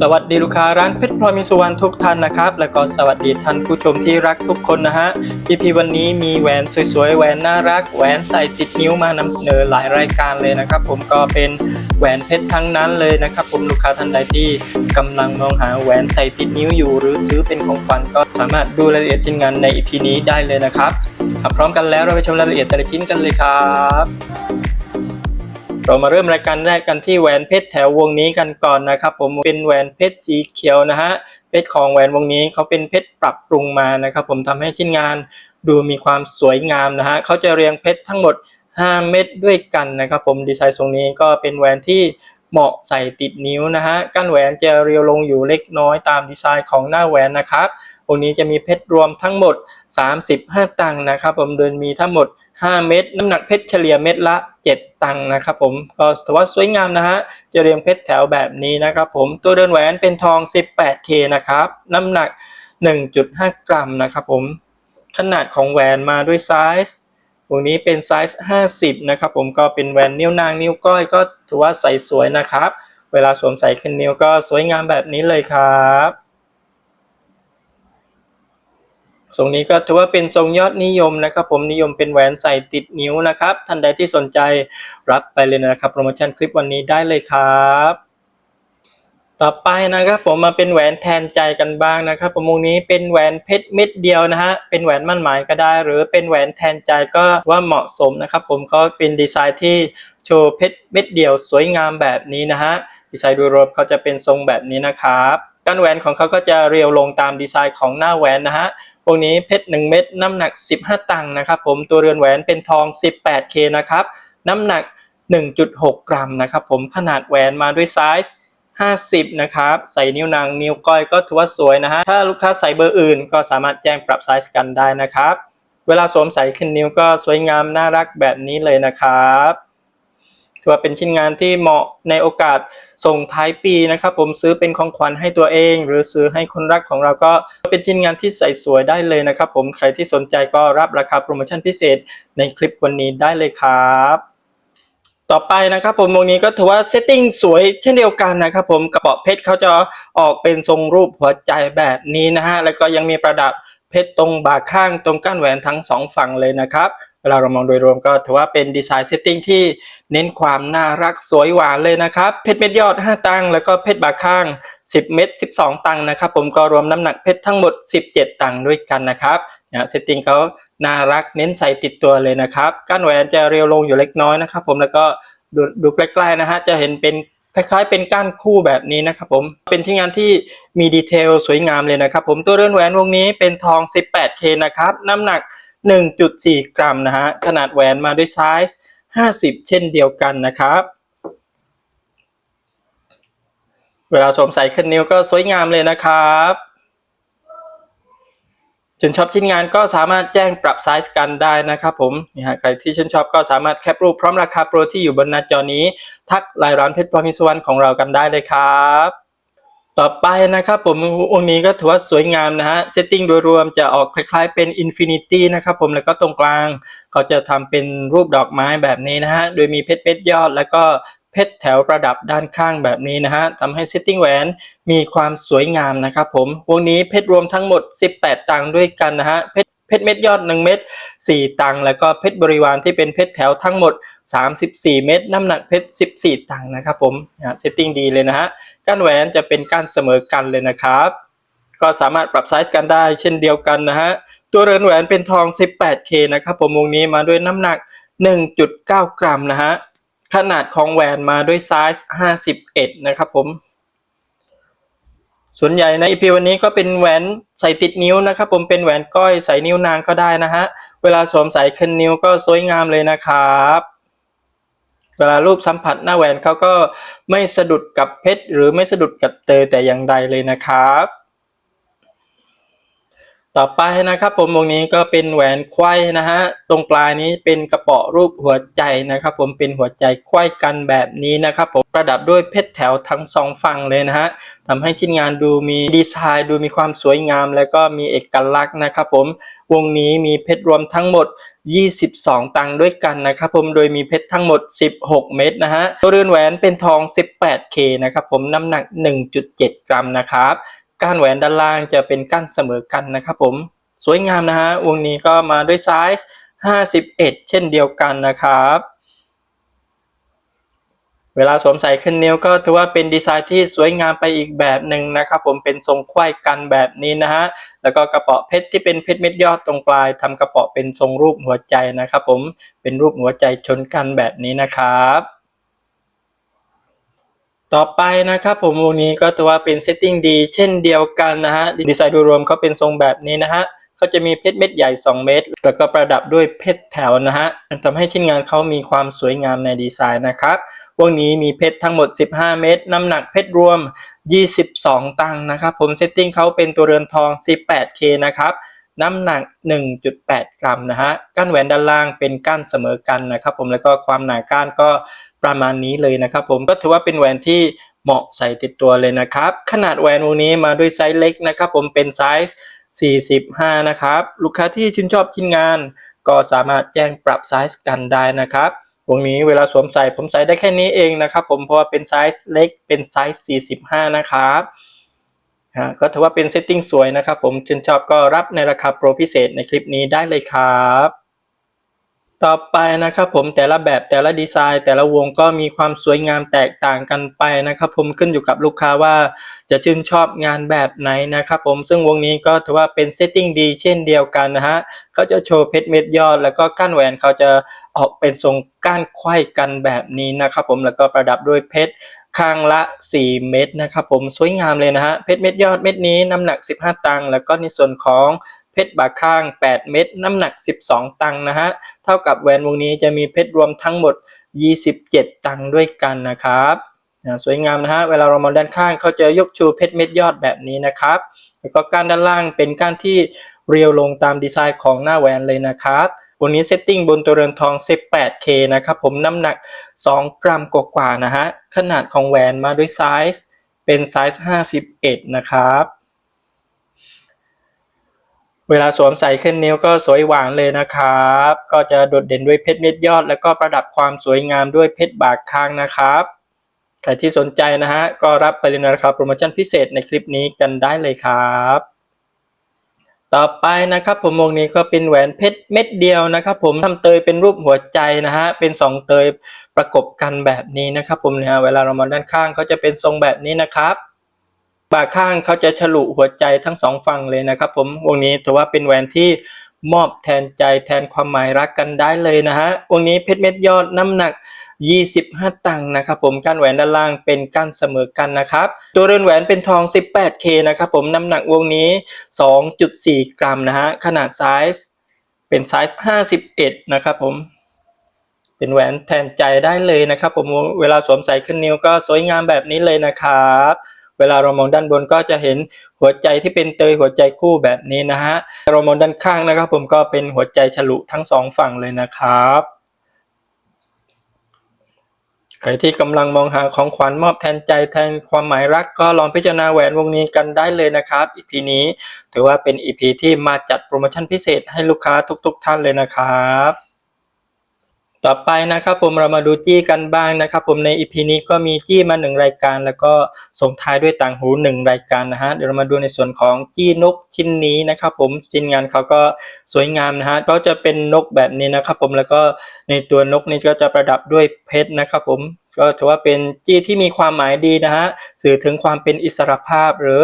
สวัสดีลูกค้าร้านเพชรพลอยมีสุวรรณทุกท่านนะครับ แล้วก็สวัสดีท่านผู้ชมที่รักทุกคนนะฮะ EP วันนี้มีแหวนสวยๆแหวนน่ารักแหวนใส่ติดนิ้วมานำเสนอหลายรายการเลยนะครับ ผมก็เป็นแหวนเพชรทั้งนั้นเลยนะครับ ผมลูกค้าท่านใดที่กำลังมองหาแหวนใส่ติดนิ้วอยู่ หรือซื้อเป็นของขวัญก็สามารถดูรายละเอียดชิ้นงานใน EP นี้ได้เลยนะครับพร้อมกันแล้วเราไปชมรายละเอียดแต่ละชิ้นกันเลยครับ เรามาเริ่มรายการแรกกันที่แหวนเพชรแถววงนี้กันก่อนนะครับ ผมเป็นแหวนเพชรสีเขียวนะฮะเพชรของแหวนวงนี้เขาเป็นเพชรปรับปรุงมานะครับ ผมทำให้ชิ้นงานดูมีความสวยงามนะฮะเขาจะเรียงเพชรทั้งหมด 5 เม็ดด้วยกันนะครับ ผมดีไซน์ทรงนี้ก็เป็นแหวนที่เหมาะใส่ติดนิ้วนะฮะก้านแหวนจะเรียวลงอยู่เล็กน้อยตามดีไซน์ของหน้าแหวนนะครับวงนี้จะมีเพชรรวมทั้งหมด 35 ตังค์นะครับ ผมโดยมีทั้งหมด 5 เม็ดน้ำหนักเพชรเฉลี่ยเม็ดละ 7 ตังค์นะครับผมก็ถือว่าสวยงามนะฮะจะเรียงเพชรแถวแบบนี้นะครับผมตัวเดินแหวนเป็นทอง 18K นะครับน้ำหนัก 1.5 กรัมนะครับผมขนาดของแหวนมาด้วยไซส์ตรงนี้เป็นไซส์ 50 นะครับผมก็เป็นแหวนนิ้วนางนิ้วก้อยก็ถือว่าใส่สวยนะครับ เวลาสวมใส่ขึ้นนิ้วก็สวยงามแบบนี้เลยครับ ทรงนี้ก็ถือว่าเป็นทรงยอดนิยมนะครับผมนิยมเป็นแหวนใส่ติดนิ้วนะครับ ท่านใดที่สนใจรับไปเลยนะครับ โปรโมชั่นคลิปวันนี้ได้เลยครับ ต่อไปนะครับผมมาเป็นแหวนแทนใจกันบ้างนะครับผมวงนี้เป็นแหวนเพชรเม็ดเดียวนะฮะเป็นแหวนมั่นหมายก็ได้ หรือเป็นแหวนแทนใจก็ว่าเหมาะสมนะครับ ผมก็เป็นดีไซน์ที่โชว์เพชรเม็ดเดียวสวยงามแบบนี้นะฮะดีไซน์โดยรวมเขาจะเป็นทรงแบบนี้นะครับก้านแหวนของเขาก็จะเรียวลงตามดีไซน์ของหน้าแหวนนะฮะ พวกนี้เพชร1เม็ดน้ำหนัก 15 ตังค์นะครับผมตัวเรือนแหวนเป็นทอง 18K นะครับน้ำหนัก 1.6 กรัมนะครับผมขนาดแหวนมาด้วยไซส์ 50 นะครับ ใส่นิ้วนางนิ้วก้อยก็ถือว่าสวยนะฮะถ้าลูกค้าใส่เบอร์อื่น ก็สามารถแจ้งปรับไซส์กันได้นะครับ เวลาสวมใส่ขึ้นนิ้วก็สวยงามน่ารักแบบนี้เลยนะครับ ถือว่าเป็นชิ้นงานที่เหมาะในโอกาสส่งท้ายปีนะครับ ผมซื้อเป็นของขวัญให้ตัวเอง หรือซื้อให้คนรักของเราก็เป็นชิ้นงานที่ใส่สวยได้เลยนะครับ ผมใครที่สนใจก็รับราคาโปรโมชั่นพิเศษในคลิปวันนี้ได้เลยครับต่อไปนะครับผมวงนี้ก็ถือว่าเซตติ้งสวยเช่นเดียวกันนะครับผมกระเป๋าเพชรเขาจะออกเป็นทรงรูปหัวใจแบบนี้นะฮะแล้วก็ยังมีประดับเพชรตรงบ่าข้างตรงก้านแหวนทั้งสองฝั่งเลยนะครับ เวลาเรามองโดยรวมก็ถือว่าเป็นดีไซน์เซตติ้งที่เน้นความน่ารักสวยหวานเลยนะครับ เพชรเม็ดยอด 5 ตังค์แล้วก็เพชรบ่าข้าง 10 เม็ด 12 ตังค์นะครับ ผมก็รวมน้ำหนักเพชรทั้งหมด 17 ตังค์ด้วยกันนะครับนะเซตติ้งเขาน่ารักเน้นใส่ติดตัวเลยนะครับก้านแหวนจะเรียวลงอยู่เล็กน้อยนะครับ ผมแล้วก็ดูดูใกล้ๆนะฮะจะเห็นเป็นคล้ายๆเป็นก้านคู่แบบนี้นะครับผมเป็นชิ้นงานที่มีดีเทลสวยงามเลยนะครับ ผมตัวเรือนแหวนวงนี้เป็นทอง 18K นะครับน้ำหนัก 1.4 กรัมนะฮะขนาดแหวนมาด้วยไซส์50 เช่นเดียวกันนะครับ เวลาสวมใส่ขึ้นนิ้วก็สวยงามเลยนะครับชื่นชอบชิ้นงานก็สามารถแจ้งปรับไซส์กันได้นะครับผมนี่ฮะใครที่ชื่นชอบก็สามารถแคปรูปพร้อมราคาโปรที่อยู่บนหน้าจอนี้ ทักไลน์ร้านเพชรพลอยมิสวรรณของเรากันได้เลยครับ ต่อไปนะครับผมวงค์นี้ก็ถือว่าสวยงามนะฮะเซตติ้งโดยรวมจะออกคล้ายๆเป็นอินฟินิตี้นะครับผมแล้วก็ตรงกลางเขาจะทำเป็นรูปดอกไม้แบบนี้นะฮะโดยมีเพชรเม็ดยอด แล้วก็เพชรแถวประดับด้านข้างแบบนี้นะฮะทำให้เซตติ้งแหวนมีความสวยงามนะครับผมวงนี้เพชรรวมทั้งหมด 18 ตังค์ด้วยกันนะฮะเพชรเพชรเม็ดยอด 1 เม็ด4ตังค์แล้วก็เพชรบริวารที่เป็นเพชรแถวทั้งหมด 34 เม็ดน้ำหนักเพชร 14 ตังค์นะครับผมเซตติ้งดีเลยนะฮะก้านแหวนจะเป็นก้านเสมอกันเลยนะครับ ก็สามารถปรับไซส์กันได้เช่นเดียวกันนะฮะตัวเรือนแหวนเป็นทอง 18K นะครับผมวงนี้มาด้วยน้ำหนัก 1.9 กรัมนะฮะขนาดของแหวนมาด้วยไซส์ 51 นะครับผมส่วนใหญ่ใน EP วันนี้ก็เป็นแหวนใส่ติดนิ้วนะครับผมเป็นแหวนก้อยใส่นิ้วนางก็ได้นะฮะ เวลาสวมใส่ขึ้นนิ้วก็สวยงามเลยนะครับ เวลารูปสัมผัสหน้าแหวนเขาก็ไม่สะดุดกับเพชรหรือไม่สะดุดกับเตยแต่อย่างใดเลยนะครับ ต่อไปนะครับ ผมวงนี้ก็เป็นแหวนไขว้นะฮะตรงปลายนี้เป็นกระเป๋อรูปหัวใจนะครับ ผมเป็นหัวใจไขว้กันแบบนี้นะครับ ผมประดับด้วยเพชรแถวทั้งสองฝั่งเลยนะฮะทำให้ชิ้นงานดูมีดีไซน์ดูมีความสวยงาม และก็มีเอกลักษณ์นะครับ ผมวงนี้มีเพชรรวมทั้งหมด 22 ตังค์ด้วยกันนะครับผมโดยมีเพชรทั้งหมด 16 เม็ดนะฮะตัวเรือนแหวนเป็นทอง 18K นะครับผมน้ำหนัก 1.7 กรัมนะครับก้านแหวนด้านล่างจะเป็นก้านเสมอกันนะครับผมสวยงามนะฮะวงนี้ก็มาด้วยไซส์51 เช่นเดียวกันนะครับ เวลาสวมใส่ขึ้นนิ้วก็ถือว่าเป็นดีไซน์ที่สวยงามไปอีกแบบหนึ่งนะครับ ผมเป็นทรงไขว้กันแบบนี้นะฮะแล้วก็กระเป๋าเพชรที่เป็นเพชรเม็ดยอดตรงปลายทำกระเป๋าเป็นทรงรูปหัวใจนะครับ ผมเป็นรูปหัวใจชนกันแบบนี้นะครับต่อไปนะครับผมวงนี้ก็ถือว่าเป็นเซตติ้งดีเช่นเดียวกันนะฮะดีไซน์โดยรวมเขาเป็นทรงแบบนี้นะฮะเขาจะมีเพชรเม็ดใหญ่ 2 เม็ดแล้วก็ประดับด้วยเพชรแถวนะฮะมันทำให้ชิ้นงานเขามีความสวยงามในดีไซน์นะครับ วงนี้มีเพชรทั้งหมด 15 เม็ดน้ำหนักเพชรรวม 22 ตังค์นะครับ ผมเซตติ้งเขาเป็นตัวเรือนทอง 18K นะครับน้ำหนัก 1.8 กรัมนะฮะก้านแหวนด้านล่างเป็นก้านเสมอกันนะครับ ผมแล้วก็ความหนาก้านก็ประมาณนี้เลยนะครับ ผมก็ถือว่าเป็นแหวนที่เหมาะใส่ติดตัวเลยนะครับ ขนาดแหวนวงนี้มาด้วยไซส์เล็กนะครับ ผมเป็นไซส์ 45 นะครับ ลูกค้าที่ชื่นชอบชิ้นงาน ก็สามารถแจ้งปรับไซส์กันได้นะครับ วงนี้เวลาสวมใส่ผมใส่ได้แค่นี้เองนะครับผมเพราะว่าเป็นไซส์เล็กเป็นไซส์ 45 นะครับฮะก็ถือว่าเป็นเซตติ้งสวยนะครับผมชื่นชอบก็รับในราคาโปรพิเศษในคลิปนี้ได้เลยครับ ต่อไปนะครับผมแต่ละแบบแต่ละดีไซน์ แต่ละวงก็มีความสวยงามแตกต่างกันไปนะครับ ผมขึ้นอยู่กับลูกค้าว่าจะชื่นชอบงานแบบไหนนะครับ ผมซึ่งวงนี้ก็ถือว่าเป็นเซตติ้งดีเช่นเดียวกันนะฮะก็จะโชว์เพชรเม็ดยอด แล้วก็ก้านแหวนเขาจะออกเป็นทรงก้านไขว้กันแบบนี้นะครับ ผมแล้วก็ประดับด้วยเพชรข้างละ 4 เม็ดนะครับผมสวยงามเลยนะฮะเพชรเม็ดยอดเม็ดนี้น้ำหนัก 15 ตังค์แล้วก็ในส่วนของ เพชรบาข้าง 8 เม็ดน้ำหนัก 12 ตังค์นะฮะเท่ากับแหวนวงนี้จะมีเพชรรวมทั้งหมด 27 ตังค์ด้วยกันนะครับสวยงามนะฮะเวลาเรามองด้านข้างเขาจะยกชูเพชรเม็ดยอดแบบนี้นะครับ แล้วก็ก้านด้านล่างเป็นก้านที่เรียวลงตามดีไซน์ของหน้าแหวนเลยนะครับวันนี้เซตติ้งบนตัวเรือนทอง 18K นะครับผมน้ำหนัก 2 กรัมกว่าๆนะฮะขนาดของแหวนมาด้วยไซส์เป็นไซส์ 51 นะครับ เวลาสวมใส่ขึ้นนิ้วก็สวยหวานเลยนะครับ ก็จะโดดเด่นด้วยเพชรเม็ดยอด แล้วก็ประดับความสวยงามด้วยเพชรบากคางนะครับ ใครที่สนใจนะฮะก็รับไปเลยนะครับโปรโมชั่นพิเศษในคลิปนี้กันได้เลยครับ ต่อไปนะครับผมวงนี้ก็เป็นแหวนเพชรเม็ดเดียวนะครับผมทำเตยเป็นรูปหัวใจนะฮะเป็น 2 เตยประกบกันแบบนี้นะครับผมเนี่ยเวลาเรามาด้านข้างก็จะเป็นทรงแบบนี้นะครับ บากข้างเขาจะฉลุหัวใจทั้งสองฝั่งเลยนะครับ ผมวงนี้ถือว่าเป็นแหวนที่มอบแทนใจแทนความหมายรักกันได้เลยนะฮะวงนี้เพชรเม็ดยอดน้ำหนัก 25 ตังค์นะครับผมก้านแหวนด้านล่างเป็นก้านเสมอกันนะครับ ตัวเรือนแหวนเป็นทอง 18K นะครับผมน้ำหนักวงนี้ 2.4 กรัมนะฮะขนาดไซส์เป็นไซส์ 51 นะครับผมเป็นแหวนแทนใจได้เลยนะครับผมเวลาสวมใส่ขึ้นนิ้วก็สวยงามแบบนี้เลยนะครับ เวลาเรามองด้านบนก็จะเห็นหัวใจที่เป็นเตยหัวใจคู่แบบนี้นะฮะเรามองด้านข้างนะครับ ผมก็เป็นหัวใจฉลุทั้งสองฝั่งเลยนะครับใครที่กำลังมองหาของขวัญมอบแทนใจแทนความหมายรักก็ลองพิจารณาแหวนวงนี้กันได้เลยนะครับ EP นี้ถือว่าเป็น EP ที่มาจัดโปรโมชั่นพิเศษให้ลูกค้าทุก ๆ ท่านเลยนะครับ ต่อไปนะครับผมเรามาดูจี้กันบ้างนะครับ ผมใน EP นี้ก็มีจี้มาหนึ่งรายการ แล้วก็ส่งท้ายด้วยต่างหูหนึ่งรายการนะฮะเดี๋ยวเรามาดูในส่วนของจี้นกชิ้นนี้นะครับ ผมชิ้นงานเขาก็สวยงามนะฮะก็จะเป็นนกแบบนี้นะครับ ผมแล้วก็ในตัวนกนี้ก็จะประดับด้วยเพชรนะครับ ผมก็ถือว่าเป็นจี้ที่มีความหมายดีนะฮะสื่อถึงความเป็นอิสรภาพหรือ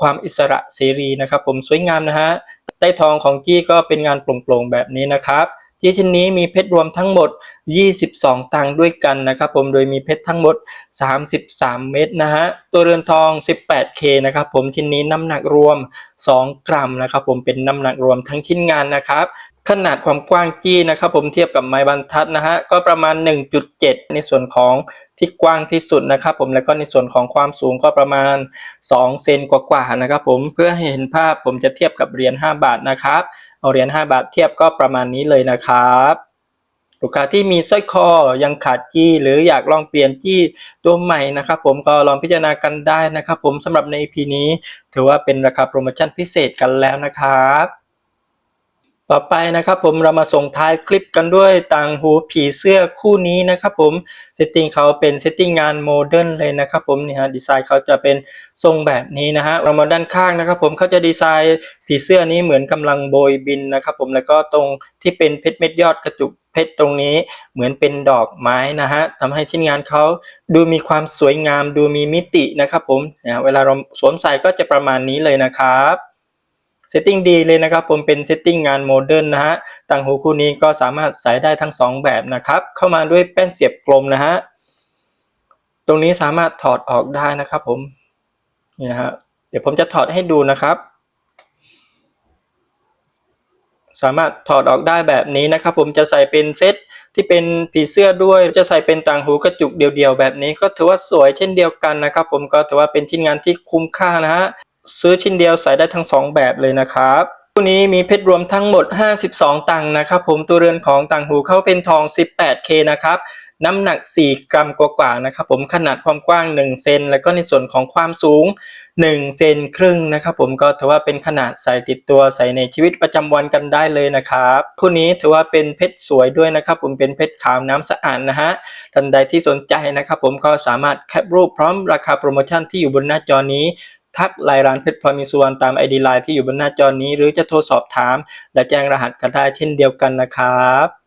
ความอิสระเสรีนะครับ ผมสวยงามนะฮะใต้ทองของจี้ก็เป็นงานโปร่งๆแบบนี้นะครับ จี้ชิ้นนี้มีเพชรรวมทั้งหมด 22 ตังค์ด้วยกันนะครับผมโดยมีเพชรทั้งหมด 33 เม็ดนะฮะตัวเรือนทอง 18K นะครับผมชิ้นนี้น้ำหนักรวม 2 กรัมนะครับผมเป็นน้ำหนักรวมทั้งชิ้นงานนะครับขนาดความกว้างจี้นะครับผมเทียบกับไม้บรรทัดนะฮะก็ประมาณ 1.7 ในส่วนของที่กว้างที่สุดนะครับผมแล้วก็ในส่วนของความสูงก็ประมาณ 2 เซนกว่าๆนะครับผมเพื่อให้เห็นภาพผมจะเทียบกับเหรียญ5บาทนะครับ เอาเหรียญ5บาทเทียบก็ประมาณนี้เลยนะครับลูกค้าที่มีสร้อยคอยังขาดจี้หรืออยากลองเปลี่ยนจี้ตัวใหม่นะครับ ผมก็ลองพิจารณากันได้นะครับ ผมสำหรับใน EP นี้ ถือว่าเป็นราคาโปรโมชั่นพิเศษกันแล้วนะครับ ต่อไปนะครับผมเรามาส่งท้ายคลิปกันด้วยต่างหูผีเสื้อคู่นี้นะครับผมเซตติ้งเขาเป็นเซตติ้งงานโมเดิร์นเลยนะครับผมนี่ฮะดีไซน์เขาจะเป็นทรงแบบนี้นะฮะเรามาด้านข้างนะครับผมเขาจะดีไซน์ผีเสื้อนี้เหมือนกำลังโบยบินนะครับผมแล้วก็ตรงที่เป็นเพชรเม็ดยอดกระจุกเพชรตรงนี้เหมือนเป็นดอกไม้นะฮะทำให้ชิ้นงานเขาดูมีความสวยงามดูมีมิตินะครับผมนะเวลาเราสวมใส่ก็จะประมาณนี้เลยนะครับ เซตติ้งดีเลยนะครับผมเป็นเซตติ้งงานโมเดิร์นนะฮะต่างหูคู่นี้ก็สามารถใส่ได้ทั้งสองแบบนะครับ เข้ามาด้วยแป้นเสียบกลมนะฮะตรงนี้สามารถถอดออกได้นะครับผมนี่นะฮะเดี๋ยวผมจะถอดให้ดูนะครับ สามารถถอดออกได้แบบนี้นะครับ ผมจะใส่เป็นเซตที่เป็นผีเสื้อด้วยจะใส่เป็นต่างหูกระจุกเดียวๆแบบนี้ก็ถือว่าสวยเช่นเดียวกันนะครับ ผมก็ถือว่าเป็นชิ้นงานที่คุ้มค่านะฮะ ซื้อชิ้นเดียวใส่ได้ทั้ง 2 แบบเลยนะครับตัวนี้มีเพชรรวมทั้งหมด 52 ตังค์นะครับ ผมตัวเรือนของต่างหูเข้าเป็นทอง 18K นะครับน้ำหนัก 4 กรัมกว่าๆนะครับผมขนาดความกว้าง 1 เซนแล้วก็ในส่วนของความสูง 1 เซนครึ่งนะครับผมก็ถือว่าเป็นขนาดใส่ติดตัวใส่ในชีวิตประจำวันกันได้เลยนะครับคู่นี้ถือว่าเป็นเพชรสวยด้วยนะครับ ผมเป็นเพชรขาวน้ำสะอาดนะฮะท่านใดที่สนใจนะครับ ผมก็สามารถแคปรูปพร้อมราคาโปรโมชั่นที่อยู่บนหน้าจอนี้ ทักไลน์ร้านเพชรพรมีสุวรรณตามไอดีไลน์ที่อยู่บนหน้าจอนี้ หรือจะโทรสอบถาม และแจ้งรหัสกันได้เช่นเดียวกันนะครับ